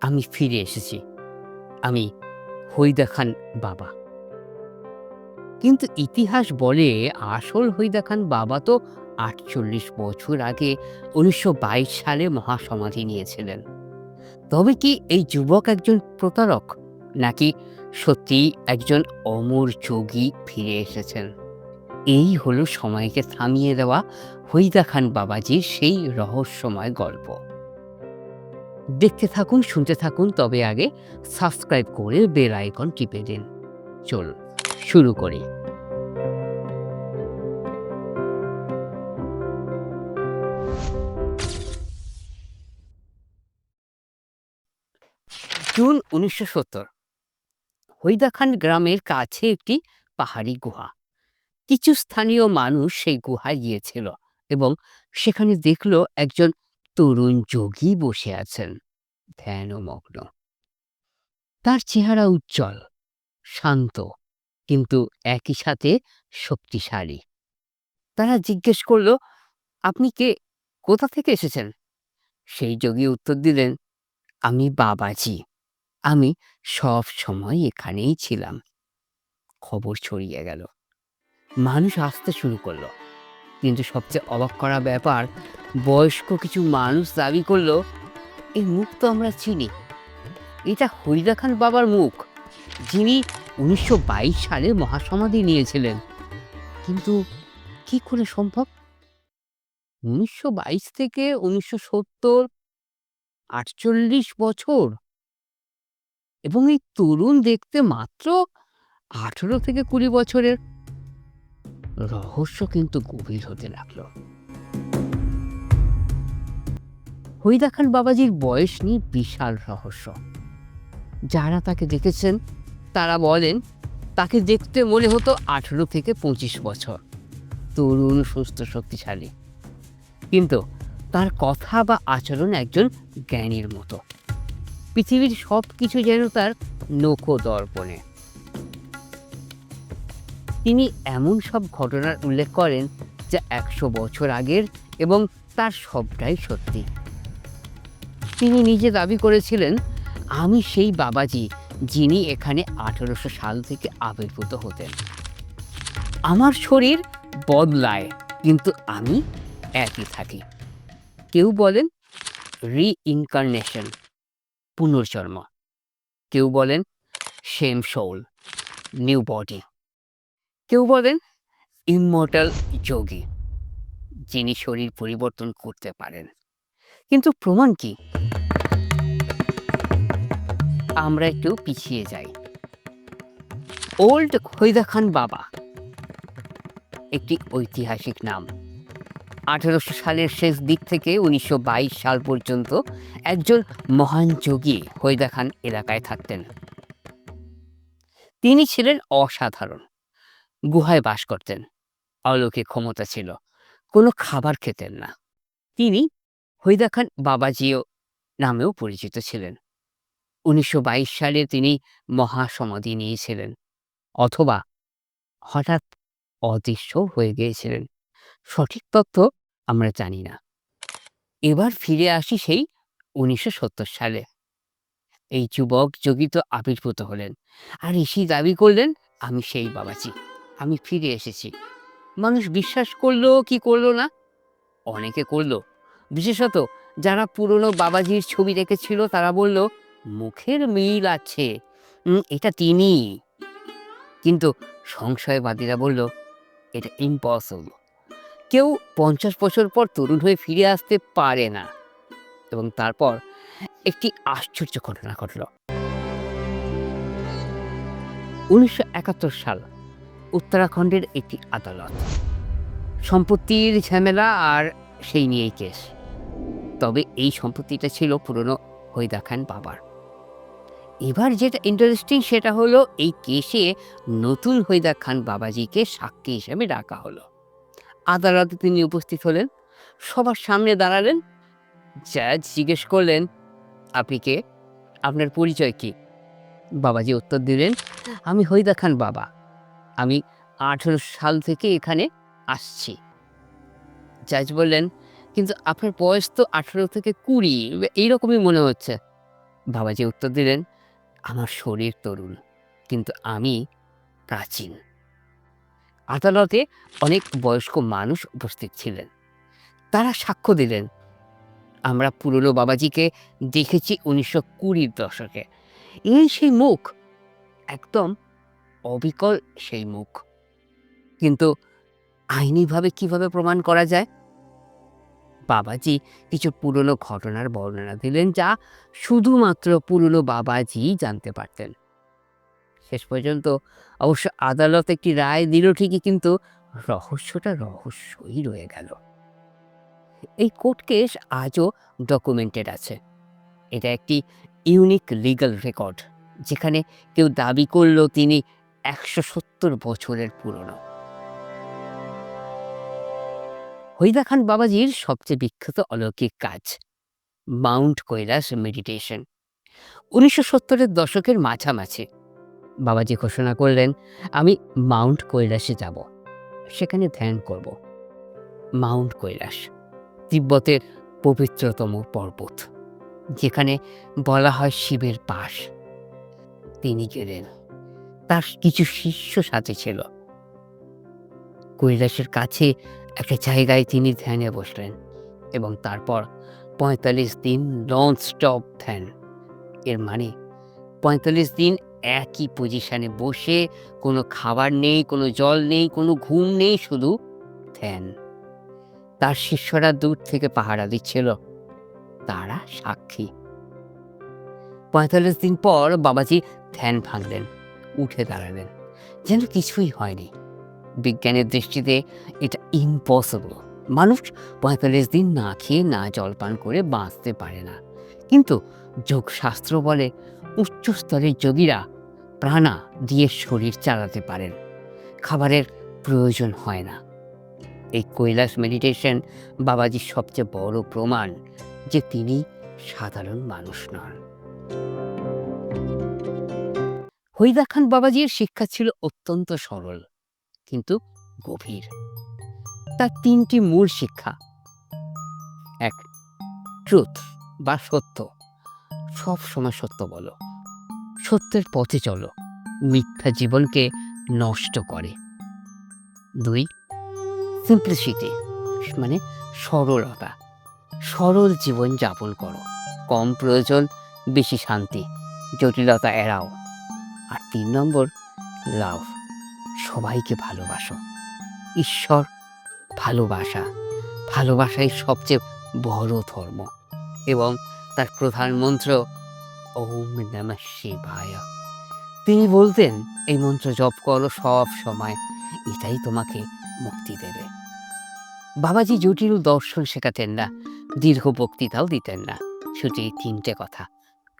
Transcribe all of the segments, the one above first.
আমি ফিরে এসেছি। আমি হইদা খান বাবা। কিন্তু ইতিহাস বলে আসল হইদা খান বাবা তো আটচল্লিশ বছর আগে উনিশশো বাইশ সালে মহাসমাধি নিয়েছিলেন। তবে কি এই যুবক একজন প্রতারক? নাকি সত্যি একজন অমর যোগী ফিরে এসেছেন? এই হলো সময়কে থামিয়ে দেওয়া হইদা খান বাবাজির সেই রহস্যময় গল্প। দেখতে থাকুন, শুনতে থাকুন, তবে আগে সাবস্ক্রাইব করে বেল আইকন টিপে দিন। চল শুরু করি। জুন উনিশশো সত্তর। হৈদাখান গ্রামের কাছে একটি পাহাড়ি গুহা। কিছু স্থানীয় মানুষ সেই গুহায় গিয়েছিল এবং সেখানে দেখল একজন তরুণ যোগী বসে আছেন, ধ্যানমগ্ন। তার চেহারা উজ্জ্বল, শান্ত, কিন্তু একই সাথে শক্তিশালী। তারা জিজ্ঞেস করল, আপনি কে? কোথা থেকে এসেছেন? সেই যোগী উত্তর দিলেন, আমি বাবাজি। আমি সব সময় এখানেই ছিলাম। খবর ছড়িয়ে গেল। মানুষ আসতে শুরু করল। কিন্তু সবচেয়ে অবাক করা ব্যাপার, বয়স্ক কিছু মানুষ দাবি করল, এই মুখ তো আমরা চিনি। এটা হরিদা খান বাবার মুখ, যিনি উনিশশো বাইশ সালে মহাসমাধি নিয়েছিলেন। কিন্তু কি করে সম্ভব? উনিশশো বাইশ থেকে উনিশশো সত্তর আটচল্লিশ বছর। এবং এই তরুণ দেখতে মাত্র আঠেরো থেকে কুড়ি বছরের। রহস্য কিন্তু গভীর হতে লাগল। হইদা খান বাবাজির বয়স নিয়ে বিশাল রহস্য। যারা তাকে দেখেছেন, তারা বলেন, তাকে দেখতে মনে হতো আঠেরো থেকে পঁচিশ বছর। তরুণ, সুস্থ, শক্তিশালী। কিন্তু তার কথা বা আচরণ একজন জ্ঞানীর মতো। পৃথিবীর সব কিছু যেন তার নৌকো দর্পণে তিনি এমন সব ঘটনার উল্লেখ করেন যা একশো বছর আগের এবং তার সবটাই সত্যি। তিনি নিজে দাবি করেছিলেন, আমি সেই বাবাজি যিনি এখানে আঠেরোশো সাল থেকে আবির্ভূত হতেন। আমার শরীর বদলায়, কিন্তু আমি একই থাকি। কেউ বলেন রি রিইনকার্নেশন, পুনর্জন্ম। কেউ বলেন, সেম সোল নিউ বডি। কেউ বলেন? ইমমর্টাল যোগী, যিনি শরীর পরিবর্তন করতে পারেন। কিন্তু প্রমাণ কি? আমরা একটু পিছিয়ে যাই। ওল্ড খৈদা খান বাবা, একটি ঐতিহাসিক নাম। আঠেরোশো সালের শেষ দিক থেকে উনিশশো বাইশ সাল পর্যন্ত একজন মহান যোগী হৈদা খান এলাকায় থাকতেন। তিনি ছিলেন অসাধারণ। গুহায় বাস করতেন। অলৌকিক ক্ষমতা ছিল। কোনো খাবার খেতেন না। তিনি হৈদা খান বাবাজিও নামেও পরিচিত ছিলেন। উনিশশো সালে তিনি মহাসমাধি নিয়েছিলেন অথবা হঠাৎ অদৃশ্য হয়ে গিয়েছিলেন। সঠিক তথ্য আমরা জানি না। এবার ফিরে আসি সেই উনিশশো সত্তর সালে। এই যুবক যোগিত আবির্ভূত হলেন। আর ঋষি দাবি করলেন, আমি সেই বাবাজি। আমি ফিরে এসেছি। মানুষ বিশ্বাস করল কি করল না? অনেকে করল। বিশেষত যারা পুরনো বাবাজির ছবি দেখেছিল, তারা বলল, মুখের মিল আছে। এটা তিনি। কিন্তু সংশয়বাদীরা বলল, এটা ইম্পসিবল কেউ পঞ্চাশ বছর পর তরুণ হয়ে ফিরে আসতে পারে না। এবং তারপর একটি আশ্চর্য ঘটনা ঘটল। উনিশশো একাত্তর সাল উত্তরাখণ্ডের একটি আদালত। সম্পত্তির ঝামেলা আর সেই নিয়েই কেস। তবে এই সম্পত্তিটা ছিল পুরনো হৈদা খান বাবার। এবার যেটা ইন্টারেস্টিং সেটা হলো এই কেসে নতুন হইদা খান বাবাজিকে সাক্ষী হিসেবে ডাকা হলো। আদালতে তিনি উপস্থিত হলেন, সবার সামনে দাঁড়ালেন জাজ জিজ্ঞেস করলেন, আপনি কে? আপনার পরিচয় কি? বাবাজি উত্তর দিলেন, আমি হৈদা খান বাবা। আমি আঠেরো সাল থেকে এখানে আসছি। জাজ বললেন, কিন্তু আপনার বয়স তো আঠেরো থেকে কুড়ি, এইরকমই মনে হচ্ছে। বাবাজি উত্তর দিলেন, আমার শরীর তরুণ, কিন্তু আমি প্রাচীন। আদালতে অনেক বয়স্ক মানুষ উপস্থিত ছিলেন। তারা সাক্ষ্য দিলেন, আমরা পুরনো বাবাজিকে দেখেছি উনিশশো কুড়ির দশকে। এই সেই মুখ একদম অবিকল সেই মুখ। কিন্তু আইনিভাবে কীভাবে প্রমাণ করা যায়? বাবাজি কিছু পুরনো ঘটনার বর্ণনা দিলেন যা শুধুমাত্র পুরনো বাবাজি জানতে পারতেন। শেষ পর্যন্ত অবশ্য আদালত একটি রায় দিল ঠিকই, কিন্তু রহস্যটা রহস্যই রয়ে গেল। এই কোর্ট কেস আজও ডকুমেন্টেড আছে। এটা একটি ইউনিক লিগ্যাল রেকর্ড, যেখানে কেউ দাবি করল তিনি একশো সত্তর বছরের পুরনো। হইদা খান বাবাজির সবচেয়ে বিখ্যাত অলৌকিক কাজ, মাউন্ট কৈলাস মেডিটেশন। উনিশশো সত্তরের দশকের মাঝামাঝি, বাবাজি ঘোষণা করলেন, আমি মাউন্ট কৈলাসে যাব, সেখানে ধ্যান করব। মাউন্ট কৈলাস, তিব্বতের পবিত্রতম পর্বত, যেখানে বলা হয় শিবের পাশ। তিনি গেলেন। তার কিছু শিষ্য সাথে ছিল। কৈলাসের কাছে একটা জায়গায় তিনি ধ্যানে বসলেন এবং তারপর পঁয়তাল্লিশ দিন নন স্টপ ধ্যান। এর মানে পঁয়তাল্লিশ দিন একই পজিশনে বসে কোনো খাবার নেই, কোনো জল নেই, কোনো ঘুম নেই, শুধু ধ্যান। তার শিষ্যরা দূর থেকে পাহারা দিচ্ছিল। তারা সাক্ষী। পঁয়তাল্লিশ দিন পর বাবাজি ধ্যান ভাঙলেন। উঠে দাঁড়ালেন। যেন কিছুই হয়নি। বিজ্ঞানের দৃষ্টিতে এটা ইম্পসিবল মানুষ পঁয়তাল্লিশ দিন না খেয়ে না জলপান করে বাঁচতে পারে না। কিন্তু যোগশাস্ত্র বলে উচ্চ স্তরের যোগীরা প্রাণা দিয়ে শরীর চালাতে পারেন। খাবারের প্রয়োজন হয় না। এই কৈলাস মেডিটেশন বাবাজির সবচেয়ে বড় প্রমাণ যে তিনি সাধারণ মানুষ নন। হইদা খান বাবাজির শিক্ষা ছিল অত্যন্ত সরল, কিন্তু গভীর। তার তিনটি মূল শিক্ষা। এক, ট্রুথ বা সত্য। সব সময় সত্য বলো। সত্যের পথে চলো। মিথ্যা জীবনকে নষ্ট করে। দুই সিম্পলিসিটি মানে সরলতা। সরল জীবন যাপন করো। কম প্রয়োজন, বেশি শান্তি। জটিলতা এড়াও। আর তিন নম্বর, লাভ। সবাইকে ভালোবাসো। ঈশ্বর ভালোবাসা। ভালোবাসাই সবচেয়ে বড় ধর্ম এবং তার প্রধান মন্ত্র, ওম নম শিবায়। তিনি বলতেন, এই মন্ত্র জপ করো সব সময়। এটাই তোমাকে মুক্তি দেবে। বাবাজি জটিল দর্শন শেখাতেন না, দীর্ঘ বক্তৃতাও দিতেন না। শুধু এই তিনটে কথা।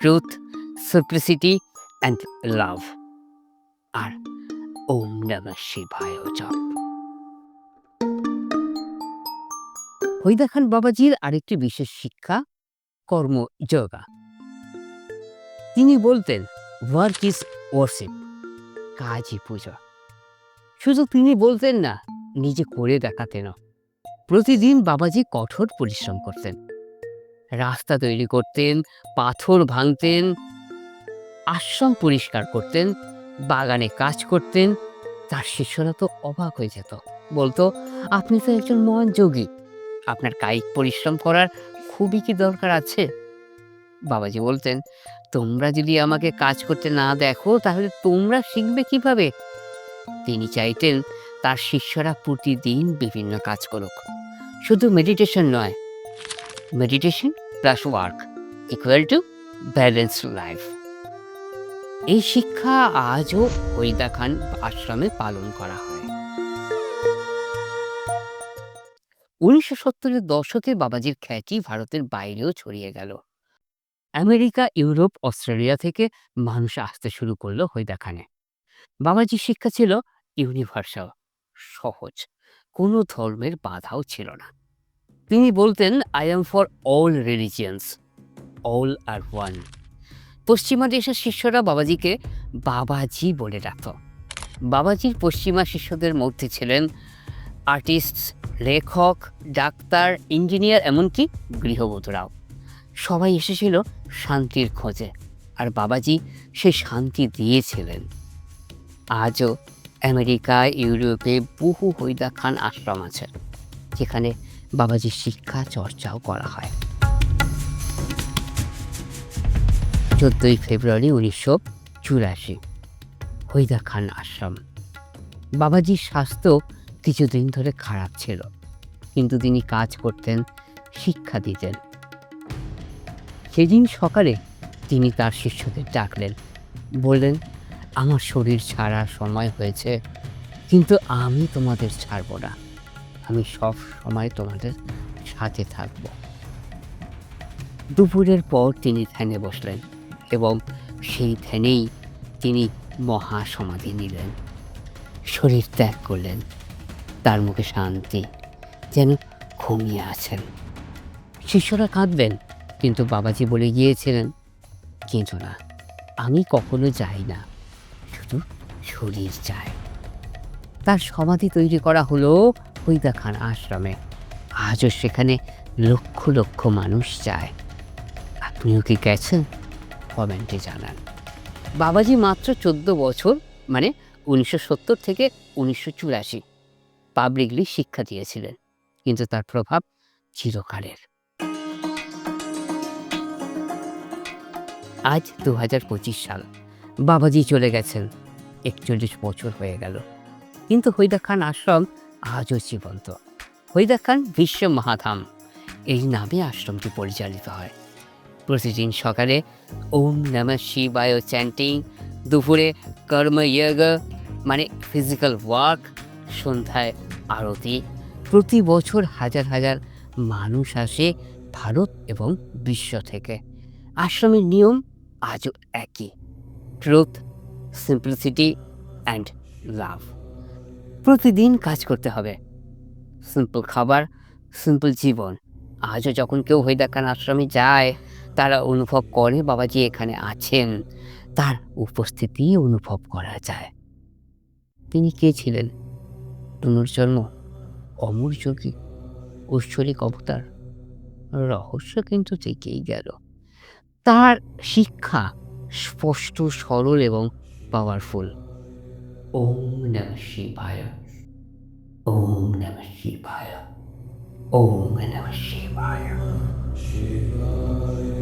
ট্রুথ সিম্পলিসিটি অ্যান্ড লাভ আর ওম নম শিবায় জপ হইদা খান বাবাজির আরেকটি বিশেষ শিক্ষা, কর্ম যোগা। তিনি বলতেন ওয়ার্ক ইজ ওয়ার্শিপ কাজই পূজা। শুধু তিনি বলতেন না, নিজে করে দেখাতেন। প্রতিদিন বাবাজি কঠোর পরিশ্রম করতেন। রাস্তা তৈরি করতেন, পাথর ভাঙতেন আশ্রম পরিষ্কার করতেন, বাগানে কাজ করতেন, তার শিষ্যরা তো অবাক হয়ে যেত। বলতো, আপনি তো একজন মহান যোগী। আপনার কায়িক পরিশ্রম করার খুবই কি দরকার আছে? বাবাজি বলতেন, তোমরা যদি আমাকে কাজ করতে না দেখো, তাহলে তোমরা শিখবে কীভাবে? তিনি চাইতেন, তার শিষ্যরা প্রতিদিন বিভিন্ন কাজ করুক শুধু মেডিটেশন নয় meditation plus work equal to balance life এই শিক্ষা আজও হইদা খান আশ্রমে পালন করা হয়। উনিশশো সত্তরের দশকে বাবাজির খ্যাতি ভারতের বাইরেও ছড়িয়ে গেল। আমেরিকা, ইউরোপ, অস্ট্রেলিয়া থেকে মানুষ আসতে শুরু করল হইদা খানে বাবাজির শিক্ষা ছিল ইউনিভার্সাল, সহজ, কোনো ধর্মের বাধাও ছিল না। তিনি বলতেন I am for all religions all are one পশ্চিমা দেশের শিষ্যরা বাবাজিকে বাবাজি বলে ডাকত। বাবাজির পশ্চিমা শিষ্যদের মধ্যে ছিলেন আর্টিস্ট, লেখক, ডাক্তার, ইঞ্জিনিয়ার, এমনকি গৃহবধূরাও। সবাই এসেছিল শান্তির খোঁজে, আর বাবাজি সে শান্তি দিয়েছিলেন। আজও আমেরিকা ইউরোপে বহু হইদা খান আশ্রম আছে, যেখানে বাবাজির শিক্ষা চর্চাও করা হয়। চোদ্দই ফেব্রুয়ারি উনিশশো চুরাশি, হইদা খান আশ্রম। বাবাজির স্বাস্থ্য কিছুদিন ধরে খারাপ ছিল, কিন্তু তিনি কাজ করতেন, শিক্ষা দিতেন। সেদিন সকালে তিনি তার শিষ্যদের ডাকলেন, বললেন, আমার শরীর ছাড়ার সময় হয়েছে, কিন্তু আমি তোমাদের ছাড়ব না, আমি সব সময় তোমাদের সাথে থাকব। দুপুরের পর তিনি ধ্যানে বসলেন। এবং সেই ধ্যানেই তিনি মহাসমাধি নিলেন। শরীর ত্যাগ করলেন। তার মুখে শান্তি, যেন ঘুমিয়ে আছেন। শিষ্যরা কাঁদবেন, কিন্তু বাবাজি বলে গিয়েছিলেন কিন্তু না, আমি কখনো যাই না, শুধু শরীর চায় তার সমাধি তৈরি করা হলো হইদা খান আশ্রমে। আজও সেখানে লক্ষ লক্ষ মানুষ যায়। আপনিও কি গেছেন? কমেন্টে জানান। বাবাজি মাত্র চোদ্দ বছর মানে উনিশশো সত্তর থেকে উনিশশো চুরাশি পাবলিকলি শিক্ষা দিয়েছিলেন, কিন্তু তার প্রভাব চিরকালের। আজ দু সাল, বাবাজি চলে গেছেন, একচল্লিশ বছর হয়ে গেল। কিন্তু হৈদা খান আশ্রম আজও জীবন্ত। হৈদা খান বিশ্ব মহাধাম, এই নামে আশ্রমটি পরিচালিত হয়। প্রতিদিন সকালে ওম নমঃ শিবায় চ্যান্টিং দুপুরে কর্ময়োগ মানে ফিজিক্যাল ওয়ার্ক সন্ধ্যায় আরতি। প্রতি বছর হাজার হাজার মানুষ আসে ভারত এবং বিশ্ব থেকে। আশ্রমের নিয়ম আজও একই। ট্রুথ সিম্পলিসিটি অ্যান্ড লাভ প্রতিদিন কাজ করতে হবে। সিম্পল খাবার সিম্পল জীবন। আজও যখন কেউ হৈদাখান আশ্রমে যায় তারা অনুভব করে বাবাজি এখানে আছেন। তার উপস্থিতি অনুভব করা যায়। তিনি কে ছিলেন? পুনর্জন্ম অমর যোগী, ঐশ্বরিক অবতার। রহস্য কিন্তু থেকেই গেল। তার শিক্ষা স্পষ্ট, সরল এবং পাওয়ারফুল ওম নম শিবায়। ওম নম শিবায়। ওম নম শিবায়। Shivaya.